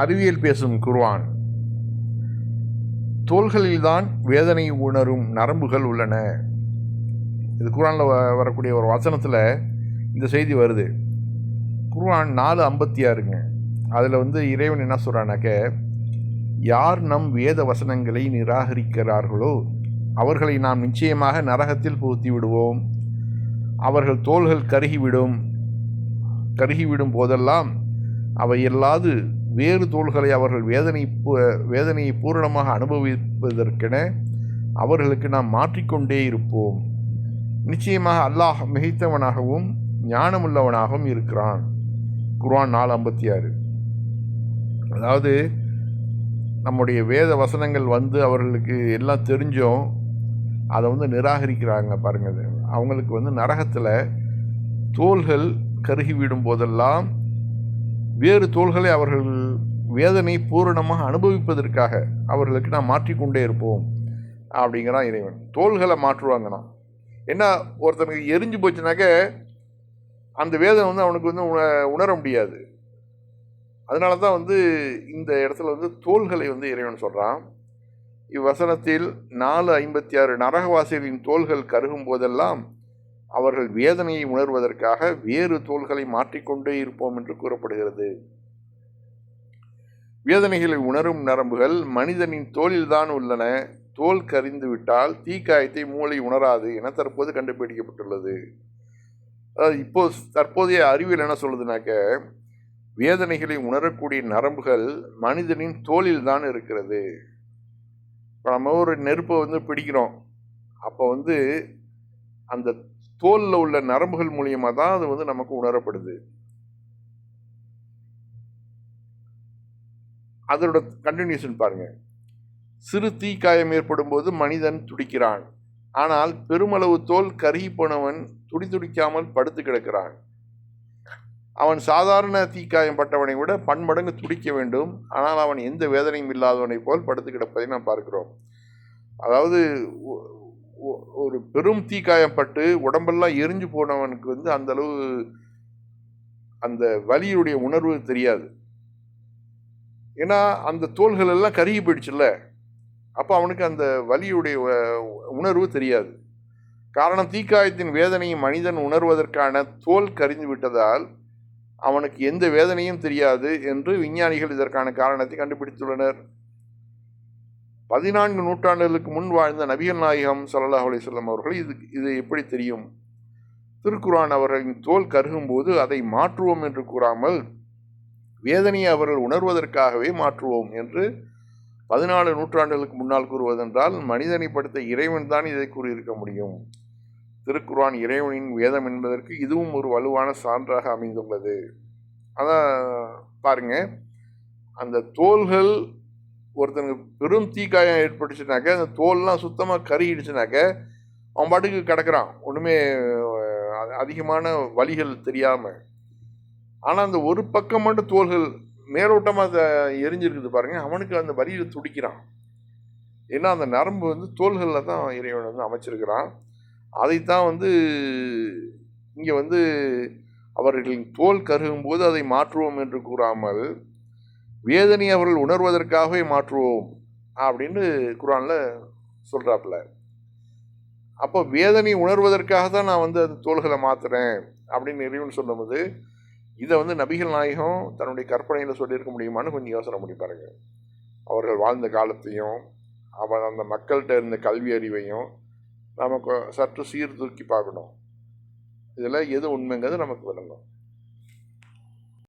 அறிவியல் பேசும் குர்வான் தோள்களில்தான் வேதனை உணரும் நரம்புகள் உள்ளன. இது குர்ஆனில் வரக்கூடிய ஒரு வசனத்தில் இந்த செய்தி வருது. குர்வான் நாலு ஐம்பத்தி ஆறுங்க அதில் வந்து இறைவன் என்ன சொல்கிறானாக்க யார் நம் வேத வசனங்களை நிராகரிக்கிறார்களோ அவர்களை நாம் நிச்சயமாக நரகத்தில் புகுத்தி விடுவோம். அவர்கள் தோள்கள் கருகிவிடும். கருகிவிடும் போதெல்லாம் அவை இல்லாது வேறு தோள்களை அவர்கள் வேதனை பூ- வேதனையை பூரணமாக அனுபவிப்பதற்கென அவர்களுக்கு நாம் மாற்றிக்கொண்டே இருப்போம். நிச்சயமாக அல்லாஹ் மிகைத்தவனாகவும் ஞானமுள்ளவனாகவும் இருக்கிறான். குர்ஆன் நாலு ஐம்பத்தி ஆறு. அதாவது நம்முடைய வேத வசனங்கள் வந்து அவர்களுக்கு எல்லாம் தெரிஞ்சும். அதை வந்து நிராகரிக்கிறாங்க பாருங்கள் அவங்களுக்கு வந்து நரகத்தில் தோள்கள் கருகிவிடும் போதெல்லாம் வேறு தோள்களை அவர்கள் வேதனை பூரணமாக அனுபவிப்பதற்காக அவர்களுக்கு நான் மாற்றிக்கொண்டே இருப்போம் அப்படிங்கிறான் இறைவன். தோள்களை மாற்றுவாங்கண்ணா என்ன ஒருத்தனுக்கு எரிஞ்சு போச்சுனாக்க அந்த வேதனை வந்து அவனுக்கு வந்து உண உணர முடியாது. அதனால தான் வந்து இந்த இடத்துல வந்து தோள்களை வந்து இறைவன் சொல்கிறான் இவ்வசனத்தில் நாலு ஐம்பத்தி ஆறு நரகவாசிகளின் தோள்கள் கருகும் போதெல்லாம் அவர்கள் வேதனையை உணர்வதற்காக வேறு தோள்களை மாற்றிக்கொண்டே இருப்போம் என்று கூறப்படுகிறது. வேதனைகளை உணரும் நரம்புகள் மனிதனின் தோலில்தான் உள்ளன. தோல் கரிந்து விட்டால் தீக்காயத்தை மூளை உணராது என தற்போது கண்டுபிடிக்கப்பட்டுள்ளது. அதாவது இப்போ தற்போதைய அறிவியல் என்ன சொல்லுதுனாக்க வேதனைகளை உணரக்கூடிய நரம்புகள் மனிதனின் தோலில் தான் இருக்கிறது. இப்போ நம்ம ஒரு நெருப்பை வந்து பிடிக்கிறோம். அப்போ வந்து அந்த தோலில் உள்ள நரம்புகள் மூலியமாக தான் அது வந்து நமக்கு உணரப்படுது. அதனோட கண்டினியூஷன் பாருங்க. சிறு தீக்காயம் ஏற்படும் போது மனிதன் துடிக்கிறான். ஆனால் பெருமளவு தோல் கருகி போனவன் துடி துடிக்காமல் படுத்து கிடக்கிறான். அவன் சாதாரண தீக்காயம் பட்டவனை விட பன்மடங்கு துடிக்க வேண்டும். ஆனால் அவன் எந்த வேதனையும் இல்லாதவனைப் போல் படுத்து கிடப்பதை நாம் பார்க்கிறோம். அதாவது ஒரு பெரும் தீக்காயம் பட்டு உடம்பெல்லாம் எரிஞ்சு போனவனுக்கு வந்து அந்த அளவு அந்த வலியுடைய உணர்வு தெரியாது. ஏன்னா அந்த தோள்கள் எல்லாம் கருகி போயிடுச்சுல்ல. அப்போ அவனுக்கு அந்த வலியுடைய உணர்வு தெரியாது. காரணம் தீக்காயத்தின் வேதனையை மனிதன் உணர்வதற்கான தோல் கரிந்து விட்டதால் அவனுக்கு எந்த வேதனையும் தெரியாது என்று விஞ்ஞானிகள் இதற்கான காரணத்தை கண்டுபிடித்துள்ளனர். பதினான்கு நூற்றாண்டுகளுக்கு முன் வாழ்ந்த நபிகள் நாயகம் சல்லாஹ் அலைஹி அவர்கள் இது இது எப்படி தெரியும்? திருக்குரான் அவர்களின் தோல் கருகும் போது அதை மாற்றுவோம் என்று கூறாமல் வேதனையை அவர்கள் உணர்வதற்காகவே மாற்றுவோம் என்று பதினாலு நூற்றாண்டுகளுக்கு முன்னால் கூறுவதென்றால் மனிதனை படுத்த இறைவன் தான் இதை கூறியிருக்க முடியும். திருக்குரான் இறைவனின் வேதம் என்பதற்கு இதுவும் ஒரு வலுவான சான்றாக அமைந்துள்ளது. அதான் பாருங்க. அந்த தோள்கள் ஒருத்தனுக்கு பெரும் தீக்காயம் ஏற்பட்டுச்சுனாக்க அந்த தோல்லாம் சுத்தமாக கருகிடுச்சுனாக்க அவன் பாட்டுக்கு கிடக்கிறான். ஒன்றுமே அதிகமான வலிகள் தெரியாமல் ஆனால் அந்த ஒரு பக்கம் மட்டும் தோள்கள் மேலோட்டமாக எரிஞ்சிருக்குது பாருங்கள் அவனுக்கு அந்த வலியில் துடிக்கிறான். ஏன்னா அந்த நரம்பு வந்து தோள்களில் தான் இறைவன் வந்து அமைச்சிருக்கிறான். அதைத்தான் வந்து இங்கே வந்து அவர்களின் தோல் கருகும் போது அதை மாற்றுவோம் என்று கூறாமல் வேதனை அவர்கள் உணர்வதற்காகவே மாற்றுவோம் அப்படின்னு குரானில் சொல்கிறாப்புல அப்போ வேதனை உணர்வதற்காக தான் நான் வந்து அந்த தோள்களை மாற்றுறேன் அப்படின்னு இறைவன் சொல்லும்போது இதை வந்து நபிகள் நாயகம் தன்னுடைய கற்பனையில் சொல்லியிருக்க முடியுமான்னு கொஞ்சம் யோசனை பண்ணி பாருங்க. அவர்கள் வாழ்ந்த காலத்தையும் அவர் அந்த மக்கள்கிட்ட இருந்த கல்வி அறிவையும் நமக்கு சற்று சீர்தூக்கி பார்க்கணும். இதில் எது உண்மைங்கிறது நமக்கு விளங்கும்